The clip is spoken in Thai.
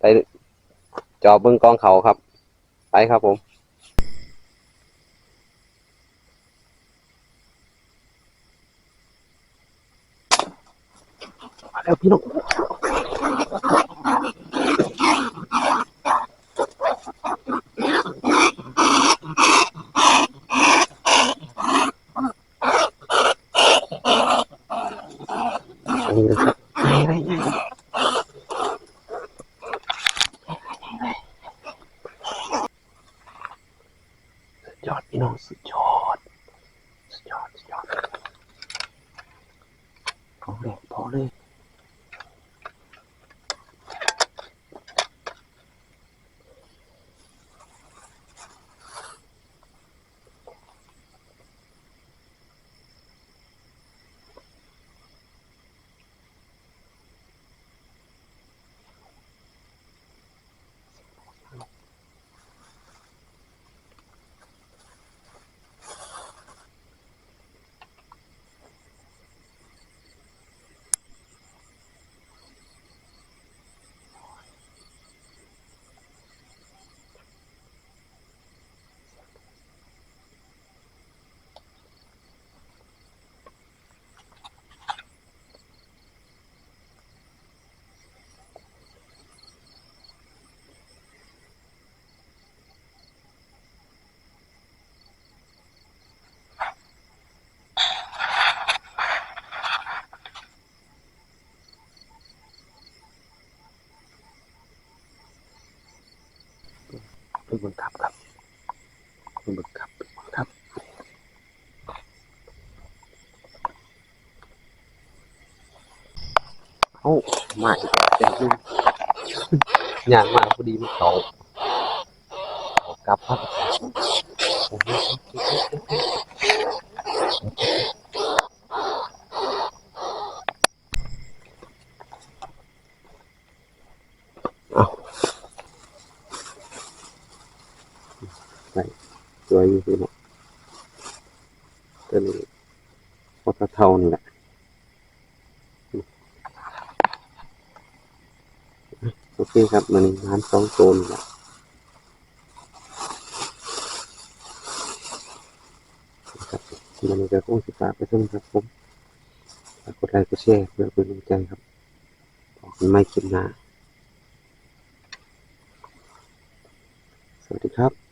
ไปจอบเบิ้องกองเขาครับ ไปครับผมมาแล้วพี่น้องอันนี้นะครับไงไงไงสุดยอดพี่ น้องสุดยอด สุดยอด สุดยอดของแดงพอเลย ไปเบิ่งครับครับไปเบิ่งครับไปเบิ่งครับเอ้ามาอีกแล้วแจกนึงอยากมาพอดีมันเขาเขากลับครับโอ้โหเอาไป สวอยู่พี่เนาะตัวนี้พอตะเท่านี่แหละโอเคครับมันน้ำสองโซนแหละครับมันจะคงสิฝากไปช่วงครับผมกดไลค์กดแชร์เพื่อเป็นกำลังใจครับขอบคุณไม่คลิปหนาสวัสดีครับ